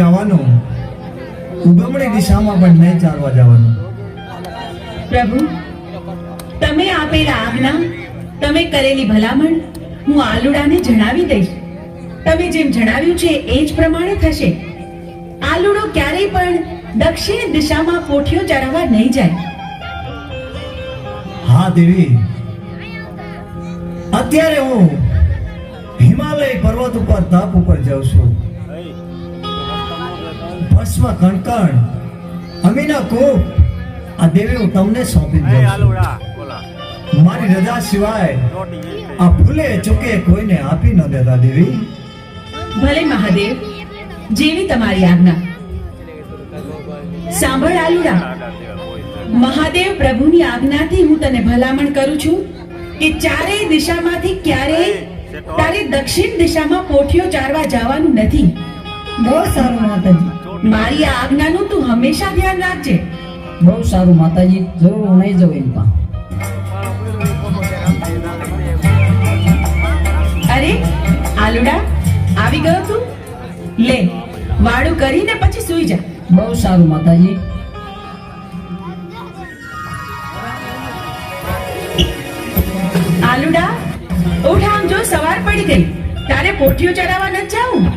જવાનું. ઉગમણી દિશામાં પણ નહીં ચાલવા જવાનું. પ્રભુ તમે આપેલા આજ્ઞા તમે કરેલી ભલામણ હું આલુડાને જણાવી દઈશ. તમે જેમ જણાવ્યું છે એ જ પ્રમાણે થશે. આલુડો ક્યારેય પણ દક્ષિણ દિશામાં કોઠીઓ ચરાવવા નહીં જાય. હા દેવી. અત્યારે હું હિમાલય પર્વત ઉપર તપ ઉપર જાઉં છું. ભસ્મ કણકણ અમીના કૂપ. આ દેવી હું તમને સોંપી દઉં છું. મારી રજા સિવાય આ ભૂલે ચૂકે કોઈને આપી ન દેતા દેવી. ભલે મહાદેવ જેવી તમારી આજ્ઞા. સાંભળ આલુડા મહાદેવ પ્રભુની આજ્ઞાથી હું તને ભલામણ કરું છું કે ચારેય દિશામાંથી ક્યારેય તારે દક્ષિણ દિશામાં પોઠિયો ચારવા જવાનું નથી. બહુ સારું માતાજી. મારી આજ્ઞાનું તું હંમેશા ધ્યાન રાખજે. બહુ સારું માતાજી જરૂર હું નહીં જવું એમ અરે આલુડા આવી ગયો તું? લે વાળું કરીને પછી સૂઈ જા. બહુ સારું માતાજી. આલુડા ઉઠ આમ જો સવાર પડી ગઈ. તારે પોઠિયું ચડાવવા ન જાઉં?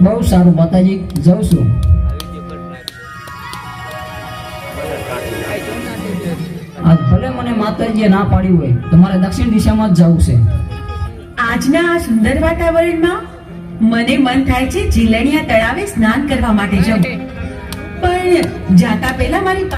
બહુ સારું, માતાજી, જઉં છું. ભલે મને માતાજીએ ના પાડી હોય, તો મારે દક્ષિણ દિશામાં જ જવું છે. આજના આ સુંદર વાતાવરણમાં મને મન થાય છે જીલણિયા તળાવે સ્નાન કરવા માટે જવું. પણ જાતા પહેલા મારી